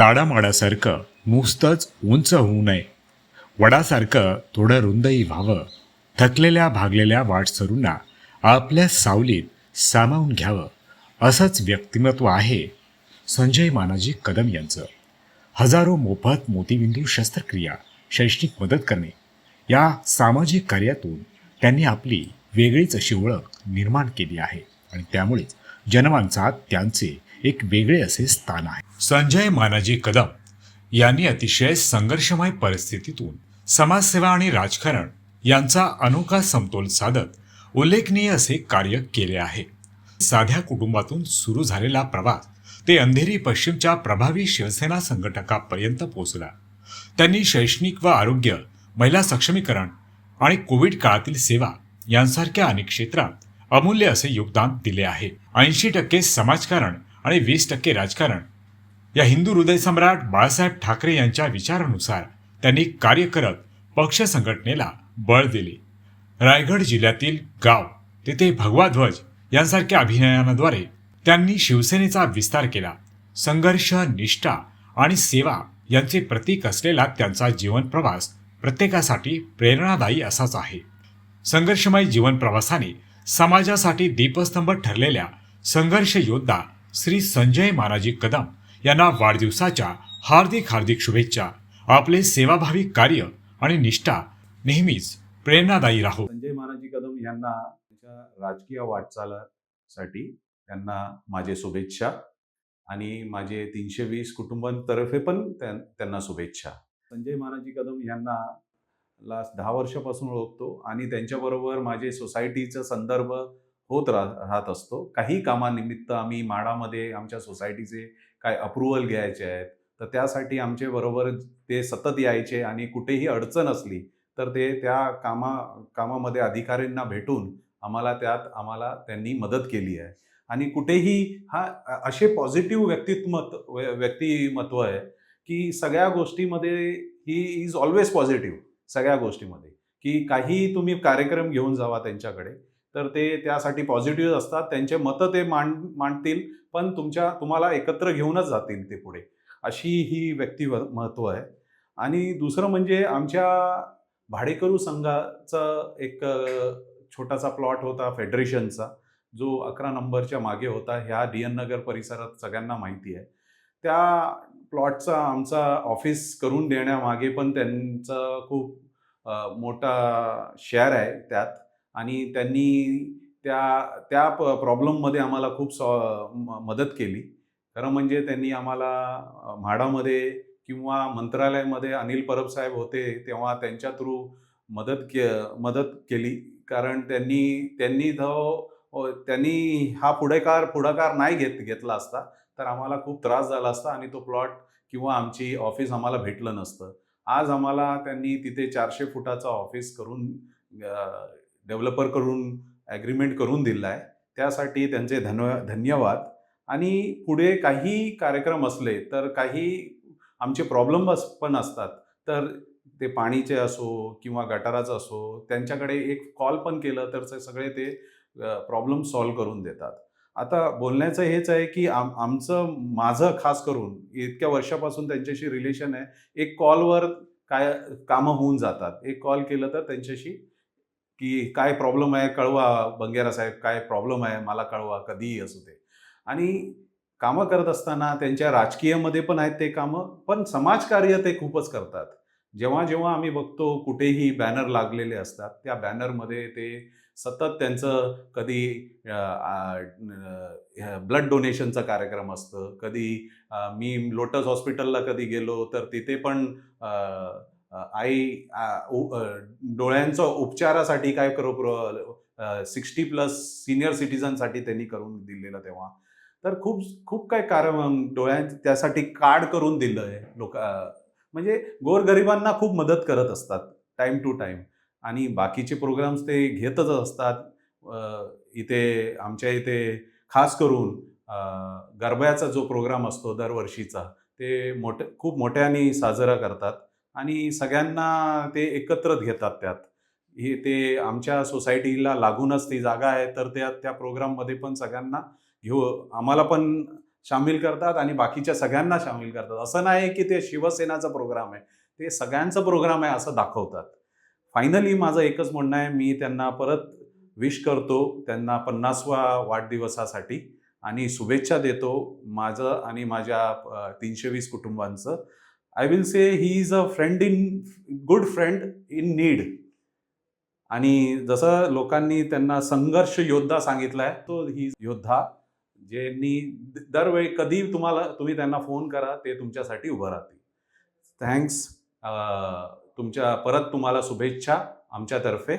ताडामाडासारखं नुसतंच उंच होऊ नये. वडासारखं थोडं रुंदही व्हावं. थकलेल्या भागलेल्या वाटसरूंना आपल्या सावलीत सामावून घ्यावं. असंच व्यक्तिमत्व आहे संजय मानाजी कदम यांचं. हजारो मोफत मोतीबिंदू शस्त्रक्रिया शैक्षणिक मदत करणे. या सामाजिक कार्यातून त्यांनी आपली वेगळीच अशी ओळख निर्माण केली आहे आणि त्यामुळेच जनमानसात त्यांचे एक वेगळे असे स्थान आहे. संजय मानाजी कदम यांनी अतिशय संघर्षमय परिस्थितीतून समाजसेवा आणि राजकारण यांचा अनोखा समतोल साधत उल्लेखनीय असे कार्य केले आहे. साध्या कुटुंबातून सुरू झालेला प्रवास ते अंधेरी पश्चिमच्या प्रभावी शिवसेना संघटकापर्यंत पोहोचला. त्यांनी शैक्षणिक व आरोग्य महिला सक्षमीकरण आणि कोविड काळातील सेवा यांसारख्या अनेक क्षेत्रात अमूल्य असे योगदान दिले आहे. ऐंशी टक्के समाजकारण आणि वीस टक्के राजकारण. या हिंदू हृदयसम्राट बाळासाहेब ठाकरे यांच्या विचारानुसार त्यांनी कार्य करत पक्ष संघटनेला बळ दिले. रायगड जिल्ह्यातील गाव तेथे भगवा ध्वज यांसारख्या अभिनयानाद्वारे त्यांनी शिवसेनेचा विस्तार केला. संघर्ष निष्ठा आणि सेवा यांचे प्रतीक असलेला त्यांचा जीवन प्रवास प्रत्येकासाठी प्रेरणादायी असाच आहे. संघर्षमय जीवन प्रवासाने समाजासाठी दीपस्तंभ ठरलेल्या संघर्ष योद्धा श्री संजय महाराजी कदम यांना वाढदिवसाच्या हार्दिक हार्दिक शुभेच्छा. आपले सेवाभावी कार्य आणि निष्ठा नेहमीच प्रेरणादायी राहो. संजय महाराजी कदम यांना त्यांच्या राजकीय वाटचालासाठी त्यांना माझे शुभेच्छा आणि माझे तीनशे वीस कुटुंबांतर्फे पण त्यां- त्यांना शुभेच्छा. संजय महाराजी कदम यांना लास्ट दहा वर्षापासून ओळखतो आणि त्यांच्याबरोबर माझे सोसायटीचा संदर्भ होत राहत असतो. काही कामानिमित्त आम्ही माडामध्ये आमच्या सोसायटीचे काय अप्रुव्हल घ्यायचे आहेत तर त्यासाठी आमचे बरोबर ते सतत यायचे आणि कुठेही अडचण असली तर ते त्या कामा कामामध्ये अधिकाऱ्यांना भेटून आम्हाला त्यात आम्हाला त्यांनी मदत केली आहे. आणि कुठेही हा असे पॉझिटिव्ह व्यक्तित्व व्यक्तिमत्व आहे की सगळ्या गोष्टीमध्ये ही इज ऑलवेज पॉझिटिव्ह सगळ्या गोष्टीमध्ये. की काही तुम्ही कार्यक्रम घेऊन जावा त्यांच्याकडे तर ते त्यासाठी पॉझिटिव्ह असतात. त्यांचे मतं ते मांड मांडतील पण तुमच्या तुम्हाला एकत्र घेऊनच जातील ते पुढे. अशी ही व्यक्तिमत्व आहे. आणि दुसरं म्हणजे आमच्या भाडेकरू संघाचा एक छोटासा प्लॉट होता फेडरेशनचा जो अकरा नंबरच्या मागे होता. ह्या डी एन नगर परिसरात सगळ्यांना माहिती आहे. त्या प्लॉटचा आमचा ऑफिस करून देण्यामागे पण त्यांचा खूप मोठा शेअर आहे त्यात. आणि त्यांनी त्या त्या प प्रॉब्लेममध्ये आम्हाला खूप सॉ म- मदत केली. खरं म्हणजे त्यांनी आम्हाला म्हाडामध्ये किंवा मंत्रालयामध्ये अनिल परब साहेब होते तेव्हा त्यांच्या थ्रू मदत के मदत केली. कारण त्यांनी त्यांनी जो त्यांनी हा पुढेकार पुढाकार नाही घेत घेतला असता तर आम्हाला खूप त्रास झाला असता आणि तो प्लॉट किंवा आमची ऑफिस आम्हाला भेटलं नसतं. आज आम्हाला त्यांनी तिथे चारशे फुटाचं ऑफिस करून डेव्हलपर करून ॲग्रीमेंट करून दिला आहे त्यासाठी त्यांचे धन्य धन्यवाद. आणि पुढे काही कार्यक्रम असले तर काही आमचे प्रॉब्लेम पण असतात. तर ते पाणीचे असो किंवा गटाराचं असो त्यांच्याकडे एक कॉल पण केलं तर ते सगळे ते प्रॉब्लेम सॉल्व्ह करून देतात. आता बोलण्याचं हेच आहे की आम आमचं माझं खास करून इतक्या वर्षापासून त्यांच्याशी रिलेशन आहे. एक कॉलवर काय कामं होऊन जातात. एक कॉल केलं तर त्यांच्याशी की काय प्रॉब्लेम आहे कळवा बंगेरा साहेब काय प्रॉब्लेम आहे मला कळवा कधीही असू ते आणि कामं करत असताना त्यांच्या राजकीयमध्ये पण आहेत ते कामं पण समाजकार्य ते खूपच करतात. जेव्हा जेव्हा आम्ही बघतो कुठेही बॅनर लागलेले असतात त्या बॅनरमध्ये ते सतत त्यांचं कधी ब्लड डोनेशनचा कार्यक्रम असतं कधी मी लोटस हॉस्पिटलला कधी गेलो तर तिथे पण आई डोळ्यांचं उपचारासाठी काय करू सिक्स्टी प्लस सिनियर सिटीजनसाठी त्यांनी करून दिलेलं तेव्हा. तर खूप खूप काय कारण डोळ्यां त्यासाठी कार्ड करून दिलं आहे लोक म्हणजे गोरगरिबांना खूप मदत करत असतात टाईम टू टाईम आणि बाकीचे प्रोग्राम्स ते घेतच असतात. इथे आमच्या इथे खास करून गरब्याचा जो प्रोग्राम असतो दरवर्षीचा ते मोठे खूप मोठ्याने साजरा करतात. आणि सगळ्यांना ते एकत्रच घेतात त्यात. हे ते आमच्या सोसायटीला लागूनच ती जागा आहे तर त्या त्या प्रोग्राममध्ये पण सगळ्यांना घेऊ आम्हाला पण सामील करतात आणि बाकीच्या सगळ्यांना सामील करतात. असं नाही की ते शिवसेनाचा प्रोग्राम आहे ते सगळ्यांचा प्रोग्राम आहे असं दाखवतात. फायनली माझं एकच म्हणणं आहे मी त्यांना परत विश करतो त्यांना पन्नासवा वाढदिवसासाठी आणि शुभेच्छा देतो माझं आणि माझ्या तीनशे वीस कुटुंबांचं. I will say he is a friend in good friend in need आणि जसं लोकांनी त्यांना संघर्ष योद्धा सांगितलाय तो ही योद्धा ज्यांनी दरवेळी कधी तुम्हाला तुम्ही त्यांना फोन करा ते तुमच्यासाठी उभं राहतील. थँक्स तुमच्या परत तुम्हाला शुभेच्छा आमच्यातर्फे.